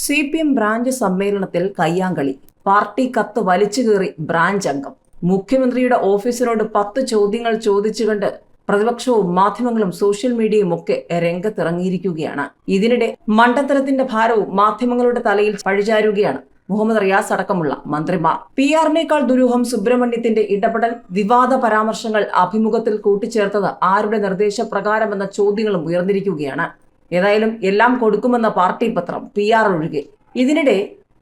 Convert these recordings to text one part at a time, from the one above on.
C P M branch സമ്മേളനത്തിൽ കയ്യാങ്കളി. Party കത്ത് വലിച്ചു കീറി ബ്രാഞ്ച് അംഗം. മുഖ്യമന്ത്രിയുടെ ഓഫീസിനോട് പത്ത് ചോദ്യങ്ങൾ ചോദിച്ചുകൊണ്ട് പ്രതിപക്ഷവും മാധ്യമങ്ങളും സോഷ്യൽ മീഡിയയും ഒക്കെ രംഗത്തിറങ്ങിയിരിക്കുകയാണ്. ഇതിനിടെ മണ്ടത്തരത്തിന്റെ ഭാരവും മാധ്യമങ്ങളുടെ തലയിൽ പഴിചാരുകയാണ് മുഹമ്മദ് റിയാസ് അടക്കമുള്ള മന്ത്രിമാർ. പി ആറിനേക്കാൾ ദുരൂഹം സുബ്രഹ്മണ്യത്തിന്റെ ഇടപെടൽ വിവാദ പരാമർശങ്ങൾ അഭിമുഖത്തിൽ കൂട്ടിച്ചേർത്തത് ആരുടെ നിർദ്ദേശപ്രകാരമെന്ന ചോദ്യങ്ങളും ഉയർന്നിരിക്കുകയാണ്. ഏതായാലും എല്ലാം കൊടുക്കുമെന്ന പാർട്ടി പത്രം പി ആർ ഒഴികെ. ഇതിനിടെ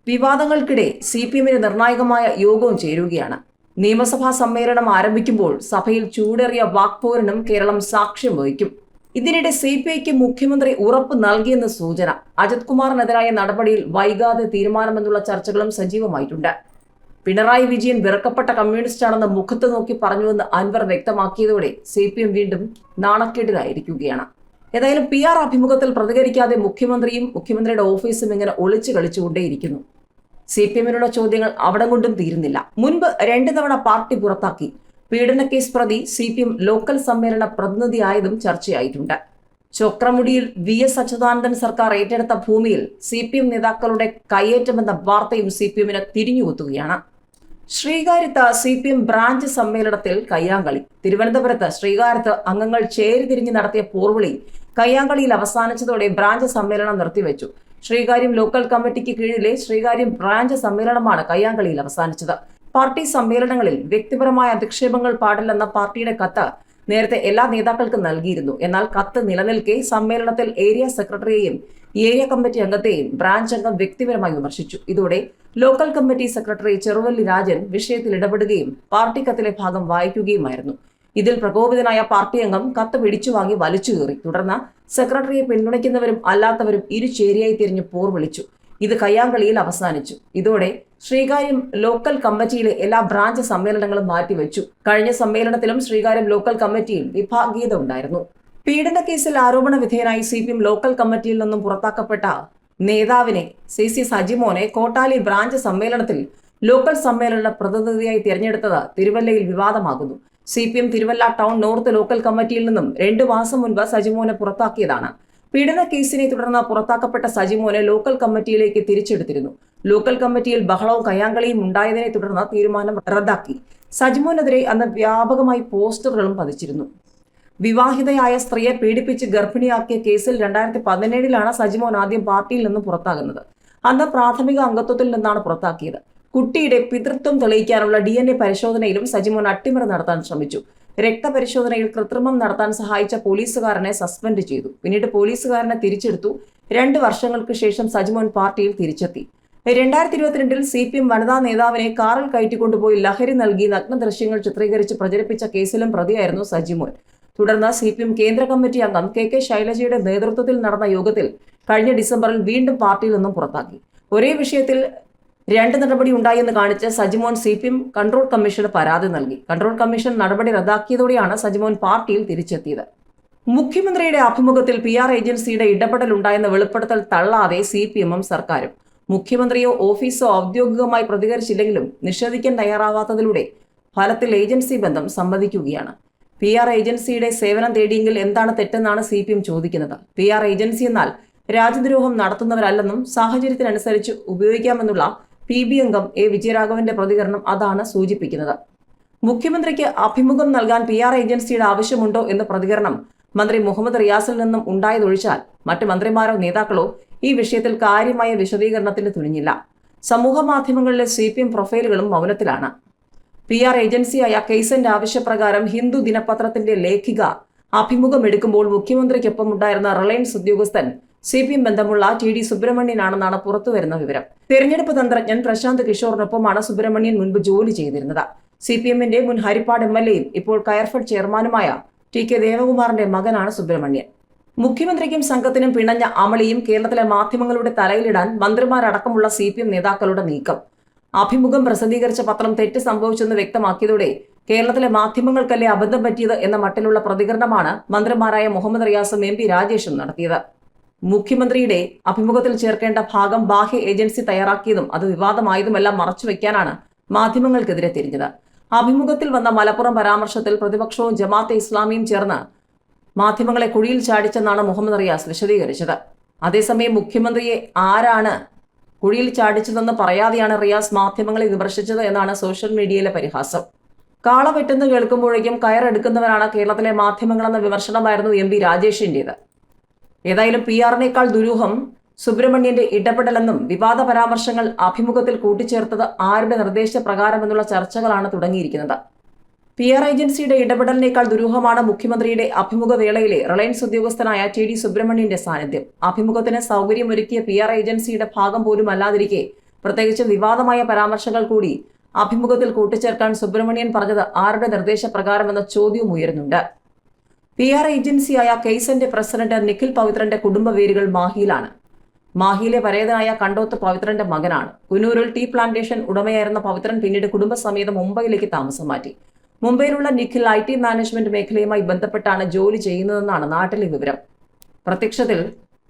വിവാദങ്ങൾക്കിടെ സി പി എമ്മിന് നിർണായകമായ യോഗവും ചേരുകയാണ്. നിയമസഭാ സമ്മേളനം ആരംഭിക്കുമ്പോൾ സഭയിൽ ചൂടേറിയ വാക്പോരനും കേരളം സാക്ഷ്യം വഹിക്കും. ഇതിനിടെ സി പി ഐക്ക് മുഖ്യമന്ത്രി ഉറപ്പ് നൽകിയെന്ന സൂചന അജിത് കുമാറിനെതിരായ നടപടിയിൽ വൈകാതെ തീരുമാനമെന്നുള്ള ചർച്ചകളും സജീവമായിട്ടുണ്ട്. പിണറായി വിജയൻ വിറക്കപ്പെട്ട കമ്മ്യൂണിസ്റ്റാണെന്ന് മുഖത്ത് നോക്കി പറഞ്ഞുവെന്ന് അൻവർ വ്യക്തമാക്കിയതോടെ സി വീണ്ടും നാണക്കേടിലായിരിക്കുകയാണ്. ഏതായാലും പി ആർ അഭിമുഖത്തിൽ പ്രതികരിക്കാതെ മുഖ്യമന്ത്രിയും മുഖ്യമന്ത്രിയുടെ ഓഫീസും ഇങ്ങനെ ഒളിച്ചു കളിച്ചുകൊണ്ടേയിരിക്കുന്നു. സി പി എമ്മിനുള്ള ചോദ്യങ്ങൾ അവിടെ കൊണ്ടും തീരുന്നില്ല. മുൻപ് രണ്ടു തവണ പാർട്ടി പുറത്താക്കി. പീഡന കേസ് പ്രതി സി പി എം ലോക്കൽ സമ്മേളന പ്രതിനിധിയായതും ചർച്ചയായിട്ടുണ്ട്. ചോക്രമുടിയിൽ വി എസ് അച്യുതാനന്ദൻ സർക്കാർ ഏറ്റെടുത്ത ഭൂമിയിൽ സി പി എം നേതാക്കളുടെ കയ്യേറ്റമെന്ന വാർത്തയും സി പി എമ്മിന് തിരിഞ്ഞുകുത്തുകയാണ്. ശ്രീകാര്യത്ത് സി പി എം ബ്രാഞ്ച് സമ്മേളനത്തിൽ കയ്യാങ്കളി. തിരുവനന്തപുരത്ത് ശ്രീകാര്യത്ത് അംഗങ്ങൾ ചേരിതിരിഞ്ഞ് നടത്തിയ പോർവിളി കയ്യാങ്കളിയിൽ അവസാനിച്ചതോടെ ബ്രാഞ്ച് സമ്മേളനം നിർത്തിവെച്ചു. ശ്രീകാര്യം ലോക്കൽ കമ്മിറ്റിക്ക് കീഴിലെ ശ്രീകാര്യം ബ്രാഞ്ച് സമ്മേളനമാണ് കയ്യാങ്കളിയിൽ അവസാനിച്ചത്. പാർട്ടി സമ്മേളനങ്ങളിൽ വ്യക്തിപരമായ അധിക്ഷേപങ്ങൾ പാടില്ലെന്ന പാർട്ടിയുടെ കത്ത് നേരത്തെ എല്ലാ നേതാക്കൾക്കും നൽകിയിരുന്നു. എന്നാൽ കത്ത് നിലനിൽക്കെ സമ്മേളനത്തിൽ ഏരിയ സെക്രട്ടറിയെയും ഏരിയ കമ്മിറ്റി അംഗത്തെയും ബ്രാഞ്ച് അംഗം വ്യക്തിപരമായി വിമർശിച്ചു. ഇതോടെ local committee secretary Cheruvalli Rajan വിഷയത്തിൽ ഇടപെടുകയും പാർട്ടി കത്തിലെ ഭാഗം വായിക്കുകയുമായിരുന്നു. ഇതിൽ പ്രകോപിതനായ പാർട്ടി അംഗം കത്ത് പിടിച്ചു വാങ്ങി വലിച്ചു കയറി തുടർന്ന് സെക്രട്ടറിയെ പിന്തുണയ്ക്കുന്നവരും അല്ലാത്തവരും ഇരുചേരിയായി തിരിഞ്ഞ് പോർ വിളിച്ചു. ഇത് കയ്യാങ്കളിയിൽ അവസാനിച്ചു. ഇതോടെ ശ്രീകാര്യം ലോക്കൽ കമ്മിറ്റിയിലെ എല്ലാ ബ്രാഞ്ച് സമ്മേളനങ്ങളും മാറ്റിവെച്ചു. കഴിഞ്ഞ സമ്മേളനത്തിലും ശ്രീകാര്യം ലോക്കൽ കമ്മിറ്റിയിൽ വിഭാഗീയത ഉണ്ടായിരുന്നു. പീഡന കേസിൽ ആരോപണ വിധേയനായി സി പി എം ലോക്കൽ കമ്മിറ്റിയിൽ നിന്നും പുറത്താക്കപ്പെട്ട നേതാവിനെ സി സി സജിമോനെ കോട്ടാലി ബ്രാഞ്ച് സമ്മേളനത്തിൽ ലോക്കൽ സമ്മേളന പ്രതിനിധിയായി തിരഞ്ഞെടുത്തത് തിരുവല്ലയിൽ വിവാദമാകുന്നു. C P M Thiruvalla town north local കമ്മിറ്റിയിൽ നിന്നും രണ്ടു മാസം മുൻപ് സജിമോനെ പുറത്താക്കിയതാണ്. പീഡന കേസിനെ തുടർന്ന് പുറത്താക്കപ്പെട്ട സജിമോനെ ലോക്കൽ കമ്മിറ്റിയിലേക്ക് തിരിച്ചെടുത്തിരുന്നു. ലോക്കൽ കമ്മിറ്റിയിൽ ബഹളവും കയ്യാങ്കളിയും ഉണ്ടായതിനെ തുടർന്ന് തീരുമാനം റദ്ദാക്കി. സജിമോനെതിരെ അന്ന് വ്യാപകമായി പോസ്റ്ററുകളും പതിച്ചിരുന്നു. വിവാഹിതയായ സ്ത്രീയെ പീഡിപ്പിച്ച് ഗർഭിണിയാക്കിയ കേസിൽ രണ്ടായിരത്തി പതിനേഴിലാണ് സജിമോൻ ആദ്യം പാർട്ടിയിൽ നിന്നും പുറത്താകുന്നത്. അന്ന് പ്രാഥമിക അംഗത്വത്തിൽ നിന്നാണ് പുറത്താക്കിയത്. കുട്ടിയുടെ പിതൃത്വം തെളിയിക്കാനുള്ള ഡി എൻ എ പരിശോധനയിലും സജിമോൻ അട്ടിമറി നടത്താൻ ശ്രമിച്ചു. രക്തപരിശോധനയിൽ കൃത്രിമം നടത്താൻ സഹായിച്ച പോലീസുകാരനെ സസ്പെൻഡ് ചെയ്തു. പിന്നീട് പോലീസുകാരനെ തിരിച്ചെടുത്തു. രണ്ട് വർഷങ്ങൾക്ക് ശേഷം സജിമോൻ പാർട്ടിയിൽ തിരിച്ചെത്തി. രണ്ടായിരത്തി ഇരുപത്തിരണ്ടിൽ സി പി എം വനിതാ നേതാവിനെ കാറിൽ കയറ്റിക്കൊണ്ടുപോയി ലഹരി നൽകി നഗ്ന ദൃശ്യങ്ങൾ ചിത്രീകരിച്ച് പ്രചരിപ്പിച്ച കേസിലും പ്രതിയായിരുന്നു സജിമോൻ. തുടർന്ന് സി പി എം കേന്ദ്ര കമ്മിറ്റി അംഗം കെ കെ ശൈലജയുടെ നേതൃത്വത്തിൽ നടന്ന യോഗത്തിൽ കഴിഞ്ഞ ഡിസംബറിൽ വീണ്ടും പാർട്ടിയിൽ നിന്നും പുറത്താക്കി. ഒരേ വിഷയത്തിൽ രണ്ട് നടപടി ഉണ്ടായെന്ന് കാണിച്ച് Sajimon C P M control commission പരാതി നൽകി. കൺട്രോൾ കമ്മീഷൻ നടപടി റദ്ദാക്കിയതോടെയാണ് സജിമോൻ പാർട്ടിയിൽ തിരിച്ചെത്തിയത്. മുഖ്യമന്ത്രിയുടെ അഭിമുഖത്തിൽ പി ആർ ഏജൻസിയുടെ ഇടപെടൽ ഉണ്ടായെന്ന വെളിപ്പെടുത്തൽ തള്ളാതെ സി പി എമ്മും സർക്കാരും മുഖ്യമന്ത്രിയോ ഓഫീസോ ഔദ്യോഗികമായി പ്രതികരിച്ചില്ലെങ്കിലും നിഷേധിക്കാൻ തയ്യാറാവാത്തതിലൂടെ ഫലത്തിൽ ഏജൻസി ബന്ധം സമ്മതിക്കുകയാണ് പി ആർ ഏജൻസിയുടെ സേവനം തേടിയെങ്കിൽ എന്താണ് തെറ്റെന്നാണ് സി പി എം ചോദിക്കുന്നത്. പി ആർ ഏജൻസി എന്നാൽ രാജ്യദ്രോഹം നടത്തുന്നവരല്ലെന്നും സാഹചര്യത്തിനനുസരിച്ച് ഉപയോഗിക്കാമെന്നുള്ള പി ബി അംഗം എ വിജയരാഘവന്റെ പ്രതികരണം അതാണ് സൂചിപ്പിക്കുന്നത്. മുഖ്യമന്ത്രിക്ക് അഭിമുഖം നൽകാൻ പി ആർ ഏജൻസിയുടെ ആവശ്യമുണ്ടോ എന്ന പ്രതികരണം മന്ത്രി മുഹമ്മദ് റിയാസിൽ നിന്നും ഉണ്ടായതൊഴിച്ചാൽ മറ്റ് മന്ത്രിമാരോ നേതാക്കളോ ഈ വിഷയത്തിൽ കാര്യമായ വിശദീകരണത്തിന് തുനിഞ്ഞില്ല. സമൂഹ മാധ്യമങ്ങളിലെ സി പി എം പ്രൊഫൈലുകളും മൗനത്തിലാണ്. പി ആർ ഏജൻസിയായ കെയ്സന്റെ ആവശ്യപ്രകാരം ഹിന്ദു ദിനപത്രത്തിന്റെ ലേഖിക അഭിമുഖം എടുക്കുമ്പോൾ മുഖ്യമന്ത്രിക്കൊപ്പം ഉണ്ടായിരുന്ന റിലയൻസ് ഉദ്യോഗസ്ഥൻ സി പി എം ബന്ധമുള്ള ടി ഡി സുബ്രഹ്മണ്യനാണെന്നാണ് പുറത്തുവരുന്ന വിവരം. തെരഞ്ഞെടുപ്പ് തന്ത്രജ്ഞൻ പ്രശാന്ത് കിഷോറിനൊപ്പമാണ് സുബ്രഹ്മണ്യൻ മുൻപ് ജോലി ചെയ്തിരുന്നത്. സി പി എമ്മിന്റെ മുൻ ഹരിപ്പാട് എം എൽ എയും ഇപ്പോൾ കയർഫഡ് ചെയർമാനുമായ ടി കെ ദേവകുമാറിന്റെ മകനാണ് സുബ്രഹ്മണ്യൻ. മുഖ്യമന്ത്രിക്കും സംഘത്തിനും പിണഞ്ഞ അമളിയും കേരളത്തിലെ മാധ്യമങ്ങളുടെ തലയിലിടാൻ മന്ത്രിമാരടക്കമുള്ള സി പി എം നേതാക്കളുടെ നീക്കം. അഭിമുഖം പ്രസിദ്ധീകരിച്ച പത്രം തെറ്റ് സംഭവിച്ചെന്ന് വ്യക്തമാക്കിയതോടെ കേരളത്തിലെ മാധ്യമങ്ങൾക്കല്ലേ അബദ്ധം പറ്റിയത് എന്ന മട്ടിലുള്ള പ്രതികരണമാണ് മന്ത്രിമാരായ മുഹമ്മദ് റിയാസും എം പി രാജേഷും നടത്തിയത്. മുഖ്യമന്ത്രിയുടെ അഭിമുഖത്തിൽ ചേർക്കേണ്ട ഭാഗം ബാഹ്യ ഏജൻസി തയ്യാറാക്കിയതും അത് വിവാദമായതുമെല്ലാം മറച്ചുവെക്കാനാണ് മാധ്യമങ്ങൾക്കെതിരെ തിരിഞ്ഞത്. അഭിമുഖത്തിൽ വന്ന മലപ്പുറം പരാമർശത്തിൽ പ്രതിപക്ഷവും ജമാഅത്തെ ഇസ്ലാമിയും ചേർന്ന് മാധ്യമങ്ങളെ കുഴിയിൽ ചാടിച്ചെന്നാണ് മുഹമ്മദ് റിയാസ് വിശദീകരിച്ചത്. അതേസമയം മുഖ്യമന്ത്രിയെ ആരാണ് കുഴിയിൽ ചാടിച്ചതെന്ന് പറയാതെയാണ് റിയാസ് മാധ്യമങ്ങളെ വിമർശിച്ചത് എന്നാണ് സോഷ്യൽ മീഡിയയിലെ പരിഹാസം. കാള വെട്ടുന്ന കേൾക്കുമ്പോഴേക്കും കയറെടുക്കുന്നവരാണ് കേരളത്തിലെ മാധ്യമങ്ങളെന്ന വിമർശനമായിരുന്നു എം പി ഏതായാലും പി ആറിനേക്കാൾ ദുരൂഹം സുബ്രഹ്മണ്യന്റെ ഇടപെടലെന്നും വിവാദ പരാമർശങ്ങൾ അഭിമുഖത്തിൽ കൂട്ടിച്ചേർത്തത് ആരുടെ നിർദ്ദേശപ്രകാരമെന്നുള്ള ചർച്ചകളാണ് തുടങ്ങിയിരിക്കുന്നത്. പി ആർ ഏജൻസിയുടെ ഇടപെടലിനേക്കാൾ ദുരൂഹമാണ് മുഖ്യമന്ത്രിയുടെ അഭിമുഖ വേളയിലെ റിലയൻസ് ഉദ്യോഗസ്ഥനായ ടി ഡി സുബ്രഹ്മണ്യന്റെ സാന്നിധ്യം. അഭിമുഖത്തിന് സൗകര്യമൊരുക്കിയ പി ആർ ഏജൻസിയുടെ ഭാഗം പോലും അല്ലാതിരിക്കെ പ്രത്യേകിച്ച് വിവാദമായ പരാമർശങ്ങൾ കൂടി അഭിമുഖത്തിൽ കൂട്ടിച്ചേർക്കാൻ സുബ്രഹ്മണ്യൻ പറഞ്ഞത് ആരുടെ നിർദ്ദേശപ്രകാരമെന്ന ചോദ്യവും ഉയരുന്നുണ്ട്. പി ആർ ഏജൻസിയായ കെയ്സന്റെ പ്രസിഡന്റ് നിഖിൽ പവിത്രന്റെ കുടുംബ വേരുകൾ മാഹിയിലാണ്. മാഹിയിലെ പരേതനായ കണ്ടോത്ത് പവിത്രന്റെ മകനാണ്. കുന്നൂരിൽ ടീ പ്ലാന്റേഷൻ ഉടമയായിരുന്ന പവിത്രൻ പിന്നീട് കുടുംബസമേതം മുംബൈയിലേക്ക് താമസം മാറ്റി. മുംബൈയിലുള്ള നിഖിൽ ഐ ടി മാനേജ്മെന്റ് മേഖലയുമായി ബന്ധപ്പെട്ടാണ് ജോലി ചെയ്യുന്നതെന്നാണ് നാട്ടിലെ വിവരം. പ്രത്യക്ഷത്തിൽ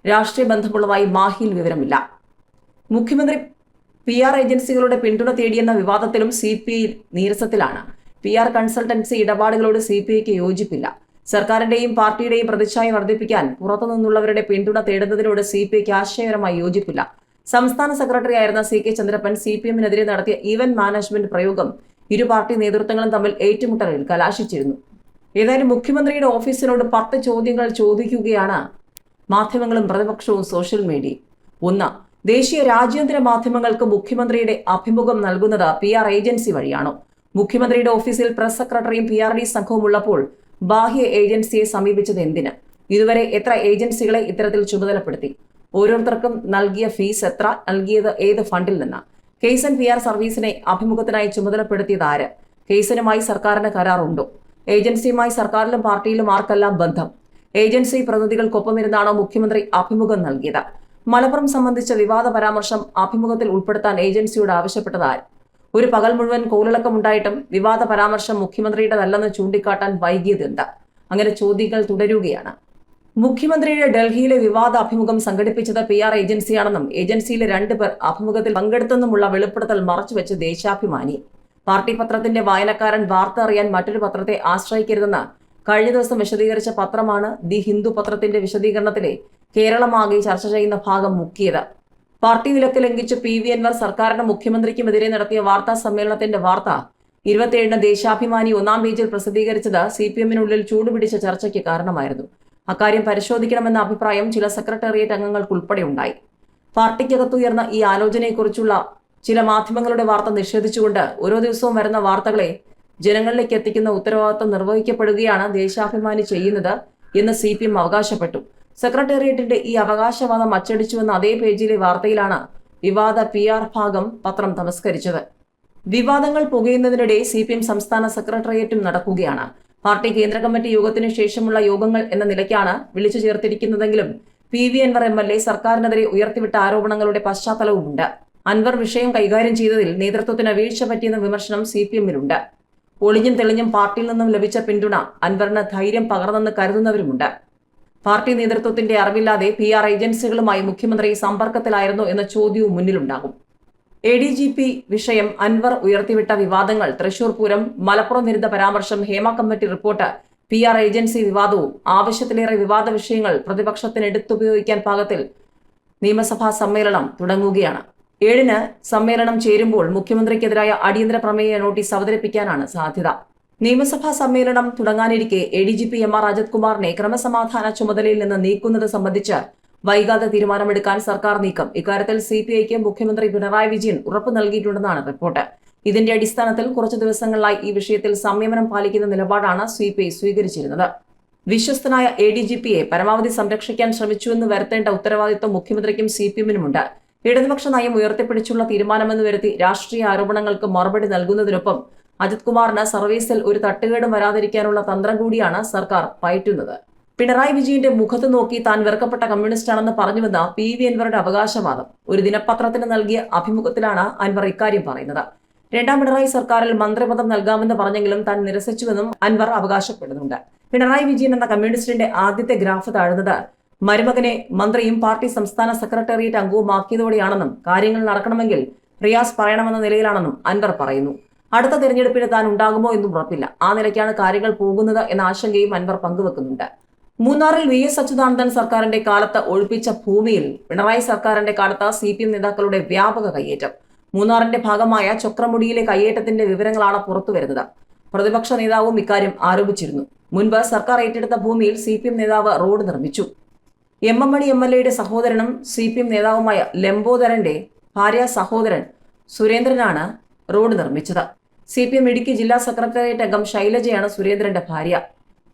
രാഷ്ട്രീയ ബന്ധമുള്ളതായി മാഹിയിൽ വിവരമില്ല. മുഖ്യമന്ത്രി പി ആർ ഏജൻസികളുടെ പിന്തുണ തേടിയെന്ന വിവാദത്തിലും സി പി ഐ നീരസത്തിലാണ്. പി ആർ കൺസൾട്ടൻസി ഇടപാടുകളോട് സി പി ഐക്ക് യോജിപ്പില്ല. സർക്കാരിന്റെയും പാർട്ടിയുടെയും പ്രതിച്ഛായ വർദ്ധിപ്പിക്കാൻ പുറത്തുനിന്നുള്ളവരുടെ പിന്തുണ തേടുന്നതിനോട് സി പി ഐക്ക് ആശയപരമായി യോജിപ്പില്ല. സംസ്ഥാന സെക്രട്ടറി ആയിരുന്ന C K Chandrappan C P എമ്മിനെതിരെ നടത്തിയ ഈവന്റ് മാനേജ്മെന്റ് പ്രയോഗം ഇരു പാർട്ടി നേതൃത്വങ്ങളും തമ്മിൽ ഏറ്റുമുട്ടലിൽ കലാശിച്ചിരുന്നു. ഏതായാലും മുഖ്യമന്ത്രിയുടെ ഓഫീസിനോട് പത്ത് ചോദ്യങ്ങൾ ചോദിക്കുകയാണ് മാധ്യമങ്ങളും പ്രതിപക്ഷവും സോഷ്യൽ മീഡിയ. ഒന്ന് ദേശീയ രാജ്യാന്തര മാധ്യമങ്ങൾക്ക് മുഖ്യമന്ത്രിയുടെ അഭിമുഖം നൽകുന്നത് പി ആർ ഏജൻസി വഴിയാണോ? മുഖ്യമന്ത്രിയുടെ ഓഫീസിൽ പ്രസ് സെക്രട്ടറിയും പി ആർ ഡി സംഘവും ഉള്ളപ്പോൾ ബാഹ്യ ഏജൻസിയെ സമീപിച്ചത് എന്തിന്? ഇതുവരെ എത്ര ഏജൻസികളെ ഇത്തരത്തിൽ ചുമതലപ്പെടുത്തി? ഓരോരുത്തർക്കും നൽകിയ ഫീസ് എത്ര? നൽകിയത് ഏത് ഫണ്ടിൽ നിന്ന്? കേസൻ പി ആർ സർവീസിനെ അഭിമുഖത്തിനായി ചുമതലപ്പെടുത്തിയത് ആര്? കേസനുമായി സർക്കാരിന് കരാറുണ്ടോ? ഏജൻസിയുമായി സർക്കാരിലും പാർട്ടിയിലും ആർക്കെല്ലാം ബന്ധം? ഏജൻസി പ്രതിനിധികൾക്കൊപ്പമിരുന്നാണോ മുഖ്യമന്ത്രി അഭിമുഖം നൽകിയത്? മലപ്പുറം സംബന്ധിച്ച വിവാദ പരാമർശം അഭിമുഖത്തിൽ ഉൾപ്പെടുത്താൻ ഏജൻസിയോട് ആവശ്യപ്പെട്ടത് ആര്? ഒരു പകൽ മുഴുവൻ കോളിളക്കമുണ്ടായിട്ടും വിവാദ പരാമർശം മുഖ്യമന്ത്രിയുടേതല്ലെന്ന് ചൂണ്ടിക്കാട്ടാൻ വൈകിയതുണ്ട് അങ്ങനെ ചോദ്യങ്ങൾ തുടരുകയാണ്. മുഖ്യമന്ത്രിയുടെ ഡൽഹിയിലെ വിവാദ അഭിമുഖം സംഘടിപ്പിച്ചത് പി ആർ ഏജൻസിയാണെന്നും ഏജൻസിയിലെ രണ്ട് പേർ അഭിമുഖത്തിൽ പങ്കെടുത്തെന്നുമുള്ള വെളിപ്പെടുത്തൽ മറച്ചുവെച്ച് ദേശാഭിമാനി. പാർട്ടി പത്രത്തിന്റെ വായനക്കാരൻ വാർത്ത അറിയാൻ മറ്റൊരു പത്രത്തെ ആശ്രയിക്കരുതെന്ന് കഴിഞ്ഞ ദിവസം വിശദീകരിച്ച പത്രമാണ് ദി ഹിന്ദു പത്രത്തിന്റെ വിശദീകരണത്തിലെ കേരളമാകെ ചർച്ച ചെയ്യുന്ന ഭാഗം മുക്കിയത്. പാർട്ടി വിലക്ക് ലംഘിച്ച് പി വി അൻവർ സർക്കാരിനും മുഖ്യമന്ത്രിക്കുമെതിരെ നടത്തിയ വാർത്താ സമ്മേളനത്തിന്റെ വാർത്ത ഇരുപത്തിയേഴിന് ദേശാഭിമാനി ഒന്നാം പേജിൽ പ്രസിദ്ധീകരിച്ചത് സി പി എമ്മിനുള്ളിൽ ചൂടുപിടിച്ച ചർച്ചയ്ക്ക് കാരണമായിരുന്നു. അക്കാര്യം പരിശോധിക്കണമെന്ന അഭിപ്രായം ചില സെക്രട്ടേറിയറ്റ് അംഗങ്ങൾക്കുൾപ്പെടെ ഉണ്ടായി. പാർട്ടിക്കകത്തുയർന്ന ഈ ആലോചനയെക്കുറിച്ചുള്ള ചില മാധ്യമങ്ങളുടെ വാർത്ത നിഷേധിച്ചുകൊണ്ട് ഓരോ ദിവസവും വരുന്ന വാർത്തകളെ ജനങ്ങളിലേക്ക് എത്തിക്കുന്ന ഉത്തരവാദിത്വം നിർവഹിക്കപ്പെടുകയാണ് ദേശാഭിമാനി ചെയ്യുന്നത് എന്ന് സി അവകാശപ്പെട്ടു. സെക്രട്ടേറിയറ്റിന്റെ ഈ അവകാശവാദം അച്ചടിച്ചുവെന്ന അതേ പേജിലെ വാർത്തയിലാണ് വിവാദ പി ആർ ഭാഗം പത്രം തമസ്കരിച്ചത്. വിവാദങ്ങൾ പുകയുന്നതിനിടെ സി പി എം സംസ്ഥാന സെക്രട്ടേറിയറ്റും നടക്കുകയാണ്. പാർട്ടി കേന്ദ്ര കമ്മിറ്റി യോഗത്തിനു ശേഷമുള്ള യോഗങ്ങൾ എന്ന നിലയ്ക്കാണ് വിളിച്ചു ചേർത്തിരിക്കുന്നതെങ്കിലും P V Anvar M L A സർക്കാരിനെതിരെ ഉയർത്തിവിട്ട ആരോപണങ്ങളുടെ പശ്ചാത്തലവുമുണ്ട്. അൻവർ വിഷയം കൈകാര്യം ചെയ്തതിൽ നേതൃത്വത്തിന് വീഴ്ച പറ്റിയെന്ന വിമർശനം സി പി എമ്മിലുണ്ട് ഒളിഞ്ഞും തെളിഞ്ഞും പാർട്ടിയിൽ നിന്നും ലഭിച്ച പിന്തുണ അൻവറിന് ധൈര്യം പകർന്നെന്ന് കരുതുന്നവരുമുണ്ട്. പാർട്ടി നേതൃത്വത്തിന്റെ അറിവില്ലാതെ പി ആർ ഏജൻസികളുമായി മുഖ്യമന്ത്രി സമ്പർക്കത്തിലായിരുന്നു എന്ന ചോദ്യവും മുന്നിലുണ്ടാകും. എ ഡി ജി പി വിഷയം അൻവർ ഉയർത്തിവിട്ട വിവാദങ്ങൾ തൃശൂർ പൂരം മലപ്പുറം വിരുദ്ധ പരാമർശം Hema committee report P R agency വിവാദവും ആവശ്യത്തിലേറെ വിവാദ വിഷയങ്ങൾ പ്രതിപക്ഷത്തിന് എടുത്തുപയോഗിക്കാൻ പാകത്തിൽ നിയമസഭാ സമ്മേളനം തുടങ്ങുകയാണ്. ഏഴിന് സമ്മേളനം ചേരുമ്പോൾ മുഖ്യമന്ത്രിക്കെതിരായ അടിയന്തര പ്രമേയ നോട്ടീസ് അവതരിപ്പിക്കാനാണ് സാധ്യത. നിയമസഭാ സമ്മേളനം തുടങ്ങാനിരിക്കെ A D G P M R Ajith കുമാറിനെ ക്രമസമാധാന ചുമതലയിൽ നിന്ന് നീക്കുന്നത് സംബന്ധിച്ച് വൈകാതെ തീരുമാനമെടുക്കാൻ സർക്കാർ നീക്കം. ഇക്കാര്യത്തിൽ സി പി ഐക്ക് മുഖ്യമന്ത്രി പിണറായി വിജയൻ ഉറപ്പ് നൽകിയിട്ടുണ്ടെന്നാണ് റിപ്പോർട്ട്. ഇതിന്റെ അടിസ്ഥാനത്തിൽ കുറച്ചു ദിവസങ്ങളിലായി ഈ വിഷയത്തിൽ സംയമനം പാലിക്കുന്ന നിലപാടാണ് സി പി ഐ സ്വീകരിച്ചിരുന്നത്. വിശ്വസ്തനായ എ ഡി ജി പിയെ പരമാവധി സംരക്ഷിക്കാൻ ശ്രമിച്ചുവെന്ന് വരുത്തേണ്ട ഉത്തരവാദിത്വം മുഖ്യമന്ത്രിക്കും സി പി എമ്മിനുമുണ്ട് ഇടതുപക്ഷ നയം ഉയർത്തിപ്പിടിച്ചുള്ള തീരുമാനമെന്ന് വരുത്തി രാഷ്ട്രീയ ആരോപണങ്ങൾക്ക് മറുപടി നൽകുന്നതിനൊപ്പം അജിത് കുമാറിന് സർവീസിൽ ഒരു തട്ടുകേടും വരാതിരിക്കാനുള്ള തന്ത്രം കൂടിയാണ് സർക്കാർ പയറ്റുന്നത്. പിണറായി വിജയന്റെ മുഖത്ത് നോക്കി താൻ വെറുക്കപ്പെട്ട കമ്മ്യൂണിസ്റ്റാണെന്ന് പറഞ്ഞുവെന്ന പി വി അൻവറുടെ അവകാശവാദം ഒരു ദിനപത്രത്തിന് നൽകിയ അഭിമുഖത്തിലാണ് അൻവർ ഇക്കാര്യം പറയുന്നത്. രണ്ടാം പിണറായി സർക്കാരിൽ മന്ത്രിപദം നൽകാമെന്ന് പറഞ്ഞെങ്കിലും താൻ നിരസിച്ചുവെന്നും അൻവർ അവകാശപ്പെടുന്നുണ്ട്. പിണറായി വിജയൻ എന്ന കമ്മ്യൂണിസ്റ്റിന്റെ ആദ്യത്തെ ഗ്രാഫ് താഴ്ന്നത് മരുമകനെ മന്ത്രിയും പാർട്ടി സംസ്ഥാന സെക്രട്ടേറിയറ്റ് അംഗവുമാക്കിയതോടെയാണെന്നും കാര്യങ്ങൾ നടക്കണമെങ്കിൽ റിയാസ് പറയണമെന്ന നിലയിലാണെന്നും അൻവർ പറയുന്നു. അടുത്ത തെരഞ്ഞെടുപ്പിന് താൻ ഉണ്ടാകുമോ എന്നും ഉറപ്പില്ല. ആ നിലയ്ക്കാണ് കാര്യങ്ങൾ പോകുന്നത് എന്ന ആശങ്കയും അൻവർ പങ്കുവെക്കുന്നുണ്ട്. മൂന്നാറിൽ വി എസ് അച്യുതാനന്ദൻ സർക്കാരിന്റെ കാലത്ത് ഒഴിപ്പിച്ച ഭൂമിയിൽ പിണറായി സർക്കാരിന്റെ കാലത്ത് സി പി എം നേതാക്കളുടെ വ്യാപക കയ്യേറ്റം. മൂന്നാറിന്റെ ഭാഗമായ ചക്രമുടിയിലെ കയ്യേറ്റത്തിന്റെ വിവരങ്ങളാണ് പുറത്തുവരുന്നത് പ്രതിപക്ഷ നേതാവും ഇക്കാര്യം ആരോപിച്ചിരുന്നു. മുൻപ് സർക്കാർ ഏറ്റെടുത്ത ഭൂമിയിൽ സി പി എം നേതാവ് റോഡ് നിർമ്മിച്ചു. M M Mani M L എയുടെ സഹോദരനും സി പി എം നേതാവുമായ ലംബോദരന്റെ ഭാര്യ സഹോദരൻ സുരേന്ദ്രനാണ് റോഡ് നിർമ്മിച്ചത്. സി പി എം ഇടുക്കി ജില്ലാ സെക്രട്ടേറിയറ്റ് അംഗം ശൈലജയാണ് സുരേന്ദ്രന്റെ ഭാര്യ.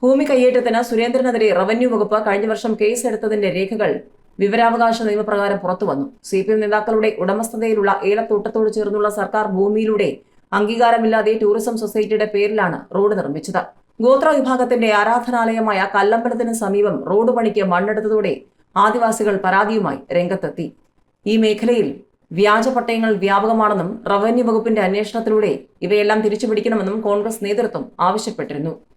ഭൂമി കയ്യേറ്റത്തിന് സുരേന്ദ്രനെതിരെ റവന്യൂ വകുപ്പ് കഴിഞ്ഞ വർഷം കേസ് എടുത്തതിന്റെ രേഖകൾ വിവരാവകാശ നിയമപ്രകാരം പുറത്തുവന്നു. സി പി എം നേതാക്കളുടെ ഉടമസ്ഥതയിലുള്ള ഏലത്തോട്ടത്തോട് ചേർന്നുള്ള സർക്കാർ ഭൂമിയിലൂടെ അംഗീകാരമില്ലാതെ ടൂറിസം സൊസൈറ്റിയുടെ പേരിലാണ് റോഡ് നിർമ്മിച്ചത്. ഗോത്ര വിഭാഗത്തിന്റെ ആരാധനാലയമായ കല്ലമ്പലത്തിന് സമീപം റോഡ് പണിക്ക് മണ്ണെടുത്തതോടെ ആദിവാസികൾ പരാതിയുമായി രംഗത്തെത്തി. ഈ മേഖലയിൽ വ്യാജ പട്ടയങ്ങൾ വ്യാപകമാണെന്നും റവന്യൂ വകുപ്പിന്റെ അന്വേഷണത്തിലൂടെ ഇവയെല്ലാം തിരിച്ചുപിടിക്കണമെന്നും കോൺഗ്രസ് നേതൃത്വം ആവശ്യപ്പെട്ടിരുന്നു